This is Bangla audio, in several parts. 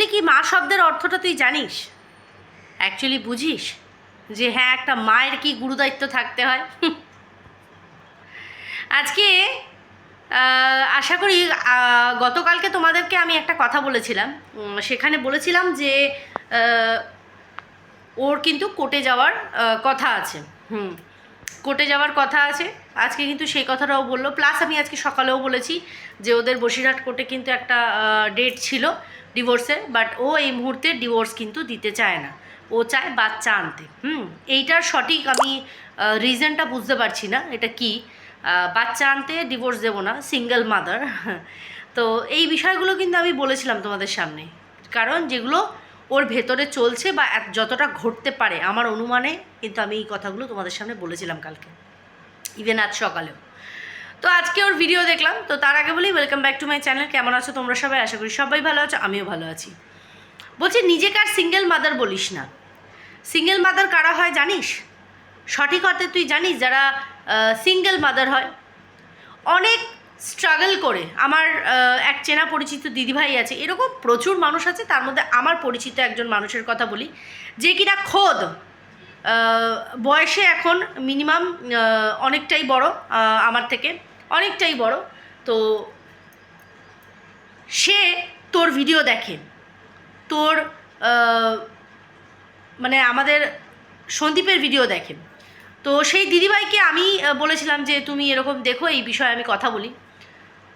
অ্যাকচুয়ালি কি মা শব্দের অর্থটা তুই জানিস? অ্যাকচুয়ালি বুঝিস? যে হ্যাঁ একটা মায়ের কি গুরুদায়িত্ব থাকতে হয়। আজকে আশা করি গতকালকে তোমাদেরকে আমি একটা কথা বলেছিলাম। সেখানে বলেছিলাম যে ওর কিন্তু কোর্টে যাওয়ার কথা আছে। হুম। কোর্টে যাওয়ার কথা আছে। আজকে কিন্তু সেই কথাটাও বলল। প্লাস আমি আজকে সকালেও বলেছি যে ওদের বসিরহাট কোর্টে কিন্তু একটা ডেট ছিল। ডিভোর্সের বাট ও এই মুহূর্তে ডিভোর্স কিন্তু দিতে চায় না। ও চায় বাচ্চা আনতে। হুম, এইটার সঠিক আমি রিজনটা বুঝতে পারছি না, এটা কি? বাচ্চা আনতে ডিভোর্স দেবো না সিঙ্গেল মাদার তো এই বিষয়গুলো কিন্তু আমি বলেছিলাম তোমাদের সামনে। কারণ যেগুলো ওর ভেতরে চলছে বা যতটা ঘটতে পারে, আমার অনুমানে কিন্তু আমি এই কথাগুলো তোমাদের সামনে বলেছিলাম কালকে। ইভেন আজ সকালেও। তো আজকে ওর ভিডিও দেখলাম, তো তার আগে বলি welcome back to my channel কেমন আছো তোমরা সবাই? আশা করি সবাই ভালো আছো, আমিও ভালো আছি। বলছি, নিজেকে আর সিঙ্গেল মাদার বলিস না। সিঙ্গেল মাদার কারা হয় জানিস? সঠিক অর্থে তুই জানিস যারা সিঙ্গেল মাদার হয়। অনেক স্ট্রাগল করে। আমার এক চেনা পরিচিত দিদিভাই আছে, এরকম প্রচুর মানুষ আছে, তার মধ্যে আমার পরিচিত একজন মানুষের কথা বলি, যে কিনা খোদ বয়সে এখন মিনিমাম অনেকটাই বড় আমার থেকে। অনেকটাই বড়। তো সে তোর ভিডিও দেখে। তোর মানে আমাদের সন্দীপের ভিডিও দেখে। তো সেই দিদিভাইকে আমি বলেছিলাম যে, তুমি এরকম দেখো, এই বিষয়ে আমি কথা বলি।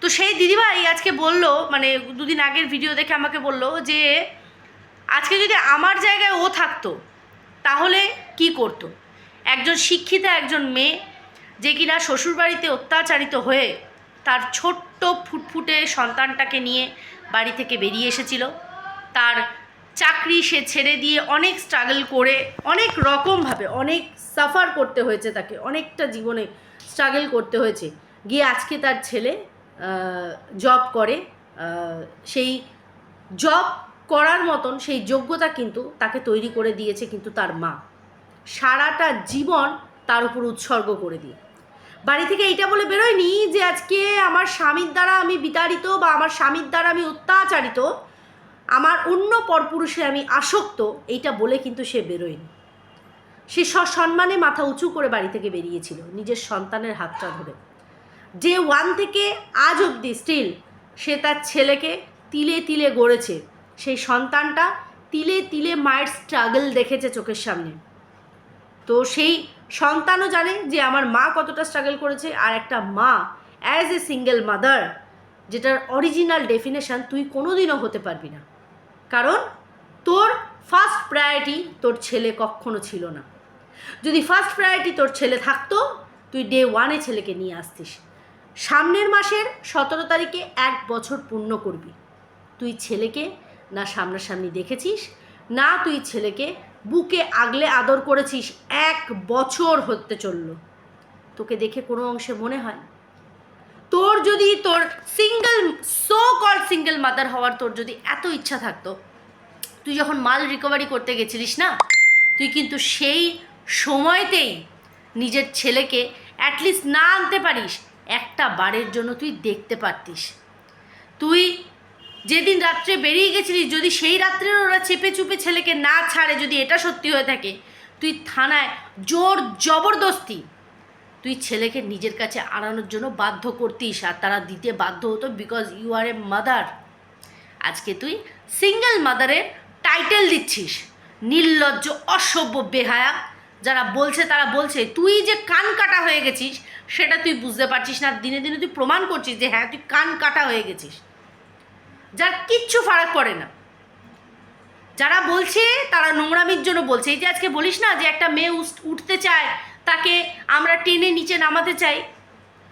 তো সেই দিদিভাই আজকে বলল মানে দুদিন আগের ভিডিও দেখে আমাকে বলল যে, আজকে যদি আমার জায়গায় ও থাকতো, তাহলে কি করতো? একজন শিক্ষিতা, একজন মেয়ে যে কিনা শ্বশুরবাড়িতে অত্যাচারিত হয়ে তার ছোট্ট ফুটফুটে সন্তানটাকে নিয়ে বাড়ি থেকে বেরিয়ে এসেছিল। তার চাকরি সে ছেড়ে দিয়ে অনেক স্ট্রাগল করে, অনেক রকমভাবে অনেক সাফার করতে হয়েছে তাকে, অনেকটা জীবনে স্ট্রাগল করতে হয়েছে। গিয়ে আজকে তার ছেলে জব করে সেই জব করার মতন, সেই যোগ্যতা কিন্তু তাকে তৈরি করে দিয়েছে কিন্তু তার মা। সারাটা জীবন তার উপর উৎসর্গ করে দিয়ে। বাড়ি থেকে এইটা বলে বেরোয়নি যে আজকে আমার স্বামীর দ্বারা আমি বিতাড়িত বা আমার স্বামীর দ্বারা আমি অত্যাচারিত, আমার অন্য পরপুরুষে আমি আসক্ত, এইটা বলে কিন্তু সে বেরোয়নি। সে সসম্মানে মাথা উঁচু করে বাড়ি থেকে বেরিয়েছিল, নিজের সন্তানের হাতটা ধরে। ডে ওয়ান থেকে আজ অবধি স্টিল সে তার ছেলেকে তিলে তিলে গড়েছে। সেই সন্তানটা তিলে তিলে মায়ের স্ট্রাগল দেখেছে চোখের সামনে। তো সেই সন্তানও জানে যে আমার মা কতটা স্ট্রাগল করেছে আর একটা মা অ্যাজ এ সিঙ্গেল মাদার যেটার অরিজিনাল ডেফিনেশন তুই কোনোদিনও হতে পারবি না। কারণ তোর ফার্স্ট প্রায়োরিটি তোর ছেলে কখনো ছিল না। যদি ফার্স্ট প্রায়োরিটি তোর ছেলে থাকতো, তুই ডে ওয়ানে ছেলেকে নিয়ে আসতিস। সামনের মাসের সতেরো তারিখে এক বছর পূর্ণ করবি। তুই ছেলেকে না সামনাসামনি দেখেছিস, না তুই ছেলেকে বুকে আগলে আদর করেছিস, এক বছর হতে চলল। তোকে দেখে কোনো অংশে মনে হয়? তোর যদি তোর single so call single mother হওয়ার তোর যদি এত ইচ্ছা থাকতো, তুই যখন মাল রিকভারি করতে গেছিলিস না, তুই কিন্তু সেই সময়তেই নিজের ছেলেকে অ্যাটলিস্ট না আনতে পারিস, একটা বারের জন্য তুই দেখতে পারতিস। তুই যেদিন রাত্রে বেরিয়ে গেছিলিস, যদি সেই রাত্রে ওরা চেপে চুপে ছেলেকে না ছাড়ে, যদি এটা সত্যি হয়ে থাকে, তুই থানায় জোর জবরদস্তি তুই ছেলেকে নিজের কাছে আনানোর জন্য বাধ্য করতিস আর তারা দিতে বাধ্য হতো because you are a mother আজকে তুই সিঙ্গেল মাদারের টাইটেল দিচ্ছিস। নির্লজ্জ, অসভ্য, বেহায়া। যারা বলছে, তারা বলছে, তুই যে কান কাটা হয়ে গেছিস, সেটা তুই বুঝতে পারছিস না। দিনে দিনে তুই প্রমাণ করছিস যে হ্যাঁ তুই কান কাটা হয়ে গেছিস। যার কিচ্ছু ফারাক পড়ে না। যারা বলছে, তারা নোংরামির জন্য বলছে। এই যে আজকে বলিস না যে একটা মেয়ে উঠতে চায়, তাকে আমরা টেনে নিচে নামাতে চাই।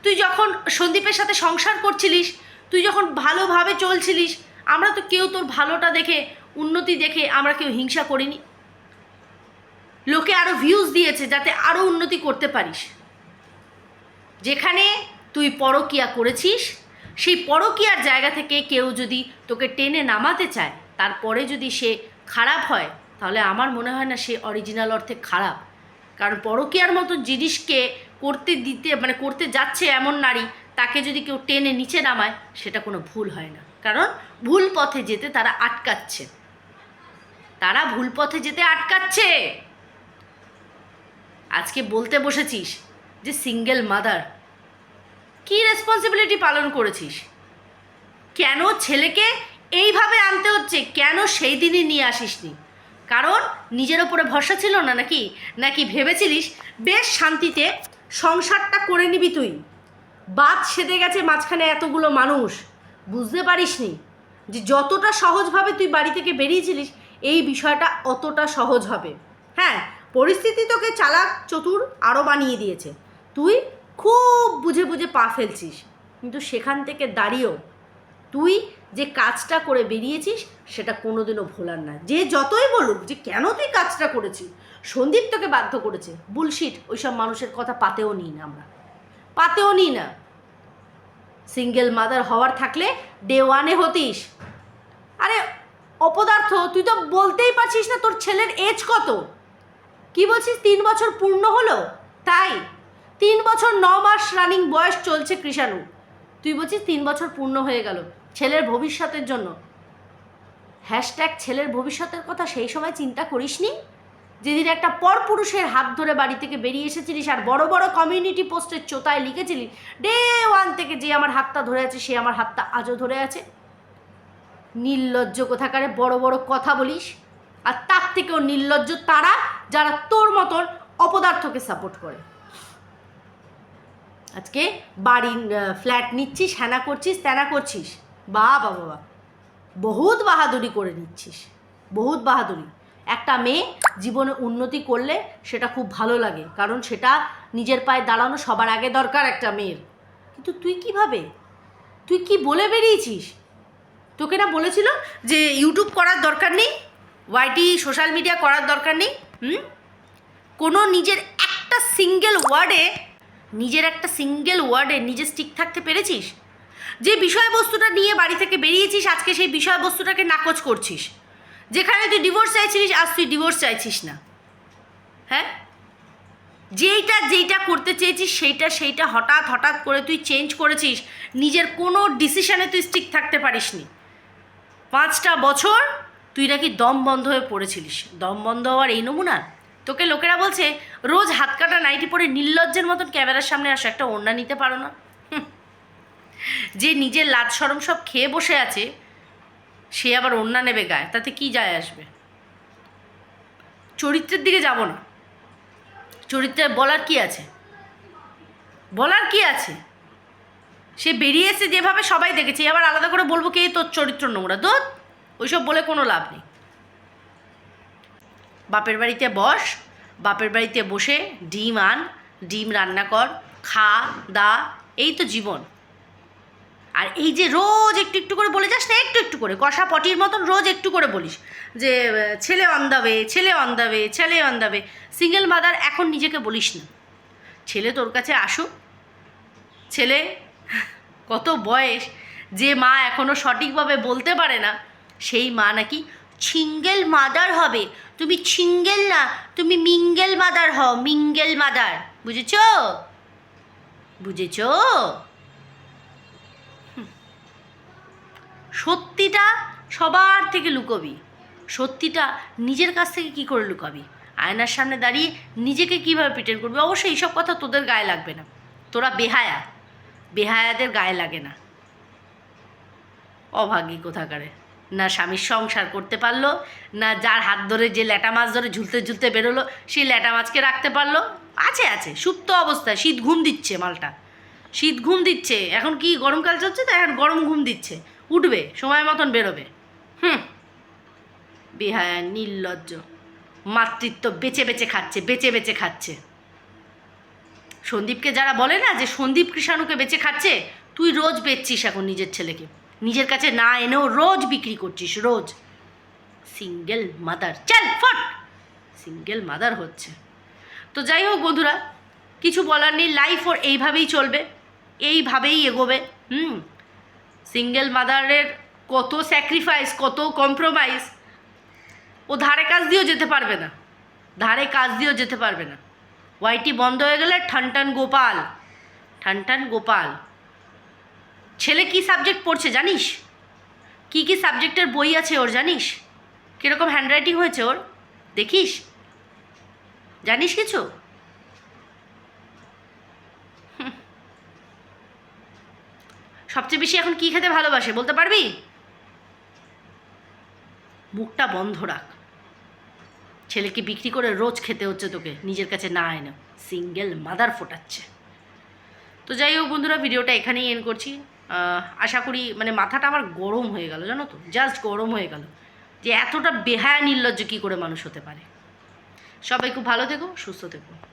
তুই যখন সন্দীপের সাথে সংসার করছিলিস, তুই যখন ভালোভাবে চলছিলিস, আমরা তো কেউ তোর ভালোটা দেখে, উন্নতি দেখে আমরা কেউ হিংসা করিনি। লোকে আরও ভিউজ দিয়েছে যাতে আরও উন্নতি করতে পারিস। যেখানে তুই পরকিয়া করেছিস সেই পরকিয়ার জায়গা থেকে কেউ যদি তোকে টেনে নামাতে চায়, তারপরে যদি সে খারাপ হয়, তাহলে আমার মনে হয় না সে অরিজিনাল অর্থে খারাপ। কারণ পরকিয়ার মতো জিনিসকে করতে দিতে মানে করতে যাচ্ছে এমন নারী, তাকে যদি কেউ টেনে নিচে নামায়, সেটা কোনো ভুল হয় না। কারণ ভুল পথে যেতে তারা আটকাচ্ছে। তারা ভুল পথে যেতে আটকাচ্ছে। আজকে বলতে বসেছিস যে সিঙ্গেল মাদার কি রেসপন্সিবিলিটি পালন করেছিস? কেন ছেলেকে এইভাবে আনতে হচ্ছে? কেন সেই দিনই নিয়ে আসিসনি? কারণ নিজের ওপরে ভরসা ছিল না নাকি? নাকি ভেবেছিলিস, বেশ শান্তিতে সংসারটা করে নিবি তুই। বাদ সেদে গেছে মাঝখানে এতগুলো মানুষ। বুঝতে পারিসনি যে যতটা সহজভাবে তুই বাড়ি থেকে বেরিয়েছিলিস, এই বিষয়টা অতটা সহজ হবে। হ্যাঁ পরিস্থিতি তোকে চালাক চতুর আরও বানিয়ে দিয়েছে। তুই খুব বুঝে বুঝে পা ফেলছিস। কিন্তু সেখান থেকে দাঁড়িয়েও তুই যে কাজটা করে বেরিয়েছিস, সেটা কোনোদিনও ভোলার না যে যতই বলুক যে কেন তুই কাজটা করেছিস, সন্দীপ তোকে বাধ্য করেছে। বুলশিট ওইসব মানুষের কথা পাতেও নিই না আমরা। পাতেও নিই না। সিঙ্গেল মাদার হওয়ার থাকলে ডে ওয়ানে হতিস। আরে, অপদার্থ, তুই তো বলতেই পারছিস না তোর ছেলের এজ কত। কি বলছিস, তিন বছর পূর্ণ হলো? তাই? তিন বছর ন মাস রানিং বয়স চলছে কৃষাণু। তুই বলছিস তিন বছর পূর্ণ হয়ে গেল, ছেলের ভবিষ্যতের জন্য। হ্যাশট্যাগ ছেলের ভবিষ্যতের কথা সেই সময় চিন্তা করিসনি? যেদিন একটা পরপুরুষের হাত ধরে বাড়ি থেকে বেরিয়ে এসেছিলিস আর বড় বড় কমিউনিটি পোস্টের চোতায় লিখেছিলি ডে ওয়ান থেকে যে আমার হাতটা ধরে আছে, সে আমার হাতটা আজও ধরে আছে। নির্লজ্জ কোথাকারে বড় বড় কথা বলিস, আর তার থেকেও নির্লজ্জ তারা যারা তোর মতন অপদার্থকে সাপোর্ট করে। আজকে বাড়ি ফ্ল্যাট নিচ্ছিস হ্যানা করছিস ত্যানা করছিস। বা বাবা বাবা বহুত বাহাদুরি করে নিচ্ছিস। বহুত বাহাদুরি। একটা মেয়ে জীবনে উন্নতি করলে সেটা খুব ভালো লাগে, কারণ সেটা নিজের পায়ে দাঁড়ানো সবার আগে দরকার একটা মেয়ের। কিন্তু তুই কীভাবে? তুই কি বলে বেরিয়েছিস? তোকে না বলেছিল যে ইউটিউব করার দরকার নেই? ওয়াইটি সোশ্যাল মিডিয়া করার দরকার নেই? হুম? কোনো নিজের একটা সিঙ্গেল ওয়ার্ডে নিজের একটা সিঙ্গেল ওয়ার্ডে নিজে স্টিক থাকতে পেরেছিস? যে বিষয়বস্তুটা নিয়ে বাড়ি থেকে বেরিয়েছিস, আজকে সেই বিষয়বস্তুটাকে নাকচ করছিস। যেখানে তুই ডিভোর্স চাইছিলিস, আজ তুই ডিভোর্স চাইছিস না। হ্যাঁ? যেইটা যেইটা করতে চেয়েছিস, সেইটা সেইটা হঠাৎ হঠাৎ করে তুই চেঞ্জ করেছিস, নিজের কোনো ডিসিশনে তুই স্টিক থাকতে পারিসনি। পাঁচটা বছর তুই নাকি দম বন্ধ হয়ে পড়েছিলিস। দম বন্ধ হওয়ার এই নমুনা? তোকে লোকেরা বলছে, রোজ হাত কাটা নাইটি পরে নির্লজ্জের মতন ক্যামেরার সামনে আসো, একটা ওড়না নিতে পারো না। যে নিজের লাজ সরম সব খেয়ে বসে আছে, সে আবার ওড়না নেবে গায়ে, তাতে কি যায় আসবে? চরিত্রের দিকে যাব না। চরিত্রের বলার কি আছে? বলার কি আছে? সে বেরিয়ে যেভাবে সবাই দেখেছে আবার আলাদা করে বলব কে তোর চরিত্র নোংরা। তো ওইসব বলে কোনো লাভ নেই। বাপের বাড়িতে বস, বাপের বাড়িতে বসে ডিম আন, ডিম রান্না কর, খা, দা, এই তো জীবন। আর এই যে রোজ একটু একটু করে বলে যাস না, একটু একটু করে, কষা পটির মতন রোজ একটু করে বলিস যে ছেলে অন্দাবে ছেলে অন্দাবে ছেলে অন্দাবে সিঙ্গেল মাদার এখন নিজেকে বলিস না। ছেলে তোর কাছে আসুক। ছেলে, কত বয়স, যে মা এখনও সঠিকভাবে বলতে পারে না, সেই মা নাকি ছিঙ্গেল মাদার হবে। তুমি ছিঙ্গেল না, তুমি মিঙ্গেল মাদার হও, মিঙ্গেল মাদার। বুঝেছ? বুঝেছ? সত্যিটা সবার থেকে লুকোবি। সত্যিটা নিজের কাছ থেকে কি করে লুকাবি? আয়নার সামনে দাঁড়িয়ে নিজেকে কীভাবে প্রিটেন্ড করবি? অবশ্যই এইসব কথা তোদের গায়ে লাগবে না। তোরা বেহায়া। বেহায়াদের গায়ে লাগে না। অভাগী কোথাকারে। না স্বামীর সংসার করতে পারল, না যার হাত ধরে যে ল্যাটা মাছ ধরে ঝুলতে ঝুলতে বেরোলো সেই ল্যাটা মাছকে রাখতে পারল। আছে আছে, সুপ্ত অবস্থায়, শীত ঘুম দিচ্ছে মালটা। শীত ঘুম দিচ্ছে, এখন কি গরমকাল চলছে তো, এখন গরম ঘুম দিচ্ছে। উঠবে, সময় মতন বেরোবে। হুম। বেহায়া, নির্লজ্জ। মাতৃত্ব বেচে বেচে খাচ্ছে বেচে বেচে খাচ্ছে। সন্দীপকে যারা বলে না যে সন্দীপ কৃষাণুকে বেচে খাচ্ছে, তুই রোজ বেচছিস এখন নিজের ছেলেকে। নিজের কাছে না এনেও রোজ বিক্রি করছিস, রোজ। সিঙ্গেল মাদার চল, ফট! সিঙ্গেল মাদার হচ্ছে। তো যাই হোক বন্ধুরা, কিছু বলার নেই লাইফ ওর এইভাবেই চলবে, এইভাবেই এগোবে, হুম? সিঙ্গেল মাদারের কত স্যাক্রিফাইস কত কম্প্রোমাইজ ও ধারে কাজ দিয়েও যেতে পারবে না, ধারে কাজ দিয়েও যেতে পারবে না। ওয়াইটি বন্ধ হয়ে গেলে ঠানটান গোপাল ঠানটান গোপাল। ছেলে কি সাবজেক্ট পড়ছে জানিস? কি কি সাবজেক্টের বই আছে ওর জানিস? কীরকম হ্যান্ডরাইটিং হয়েছে ওর? দেখিস? জানিস কিছু। সবচেয়ে বেশি এখন কি খেতে ভালোবাসে বলতে পারবি? মুখটা বন্ধ রাখ। ছেলেকে বিক্রি করে রোজ খেতে হচ্ছে তোকে, নিজের কাছে না এনে। সিঙ্গেল মাদার ফোটাচ্ছে। তো যাই হোক বন্ধুরা ভিডিওটা এখানেই এন্ড করছি। আশা করি মানে মাথাটা আমার গরম হয়ে গেল, জানো তো? জাস্ট গরম হয়ে গেল। যে এতটা বেহায়া নির্লজ্জ কী করে মানুষ হতে পারে? সবাই খুব ভালো থেকো, সুস্থ থেকো।